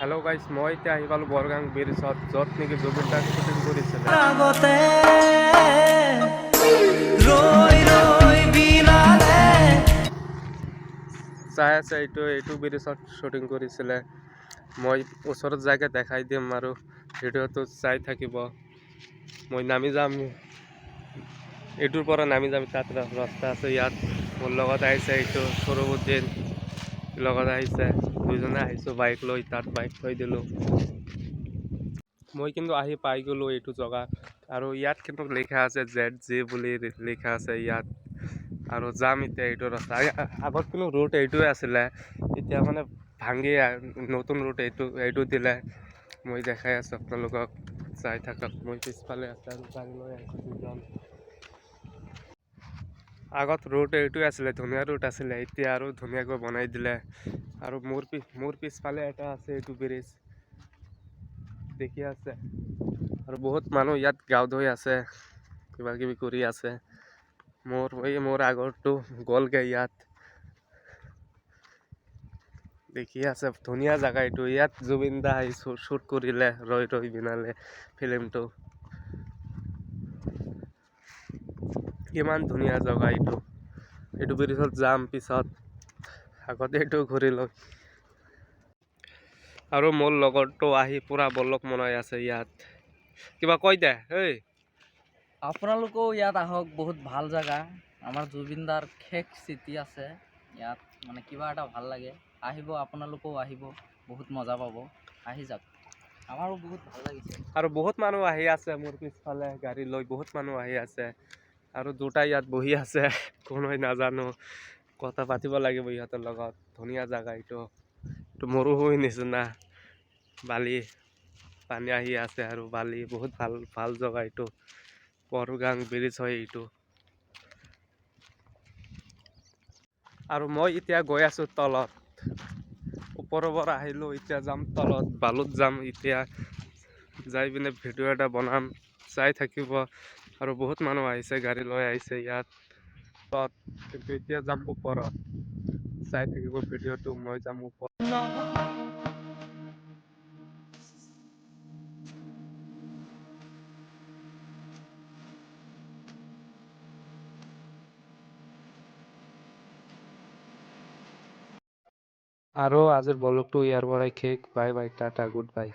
Hello' গাইছ মই এতিয়া আহি পালোঁ বৰগাং ব্ৰিজত য'ত নেকি জুবিন দাক শ্বুটিং কৰিছিলে। চাই আছে এইটো এইটো ব্ৰিজত শ্বুটিং কৰিছিলে। মই ওচৰত যাইকে দেখাই দিম আৰু ভিডিঅ'টো চাই থাকিব। মই নামি যাম। এইটোৰ পৰা নামি যাম তাত ৰাস্তা আছে ইয়াত। মোৰ লগত আহিছে এইটো সৰুবুদ্দিন লগত আহিছে। দুইজনে আহিছোঁ বাইক লৈ, তাত বাইক থৈ দিলোঁ। মই কিন্তু আহি পাই গ'লোঁ এইটো জেগা। আৰু ইয়াত কিন্তু লিখা আছে জেড জি বুলি লিখা আছে ইয়াত। আৰু যাম এতিয়া এইটো ৰাস্তা। আগত কিন্তু ৰুট এইটোৱে আছিলে। এতিয়া মানে ভাঙি নতুন ৰুট এইটো এইটো দিলে। মই দেখাই আছোঁ আপোনালোকক। চাই থাকক। মই পিছফালে আছে আৰু গাড়ী লৈ আহিছোঁ দুজন। আগত ৰুট এইটোৱে আছিলে, ধুনীয়া ৰুট আছিলে। এতিয়া আৰু ধুনীয়াকৈ বনাই দিলে। আৰু মোৰ পি, মোৰ পিছফালে এটা আছে এইটো ব্ৰিজ দেখি আছে। আৰু বহুত মানুহ ইয়াত গাও ধুই আছে কিবা কিবি কৰি আছে। মোৰ, এই মোৰ আগৰটো গ'লগৈ ইয়াত। দেখি আছে, ধুনীয়া জেগা এইটো। ইয়াত জুবিন দা আহি শ্বুট কৰিলে ৰৈ ৰৈ বিনালে ফিল্মটো কিমান ধুনীয়া জেগা এইটো। এইটো ব্ৰিজত যাম পিছত। আগতে এইটো ঘূৰি লওঁ আৰু মোৰ লগৰটো আহি পূৰা বলক মনাই আছে ইয়াত। কিবা কৈ দে ঐ আপোনালোকেও ইয়াত আহক বহুত ভালো জেগা। আমাৰ জুবিনদাৰ শেষ স্মৃতি আছে। ইয়াত মানে কিবা এটা ভালো লাগে। আহিব আপোনালোকেও আহিব। বহুত মজা পাব। আহি যাওক। আমাৰো বহুত ভালো লাগিছে। আৰু বহুত মানুহ আহি আছে মোৰ পিছফালে গাড়ী লৈ। বহুত মানুহ আহি আছে। আৰু দুটা ইয়াত বহি আছে কোন হয় নাজানো। কথা পাতিব লাগিব ইহঁতৰ লগত। ধুনীয়া জেগা এইটো। এইটো মৰুভূমি নিচিনা। বালি পানী আহি আছে আৰু বালি। বহুত ভাল ভাল জেগা এইটো। বৰগাং ব্ৰিজ হয় এইটো। আৰু মই এতিয়া গৈ আছোঁ তলত। ওপৰৰ পৰা আহিলোঁ এতিয়া যাম তলত। বালুত যাম এতিয়া। যাই পিনে ভিডিঅ' এটা বনাম। চাই থাকিব। আৰু বহুত মানুহ আহিছে গাড়ী লৈ আহিছে ইয়াত। তত কিন্তু এতিয়া যাম ওপৰত। চাই থাকিব ভিডিঅ'টো মই যাম ওপৰত। আৰু আজিৰ ব্লগটো ইয়াৰ পৰাই শেষ। Bye bye tata good bye.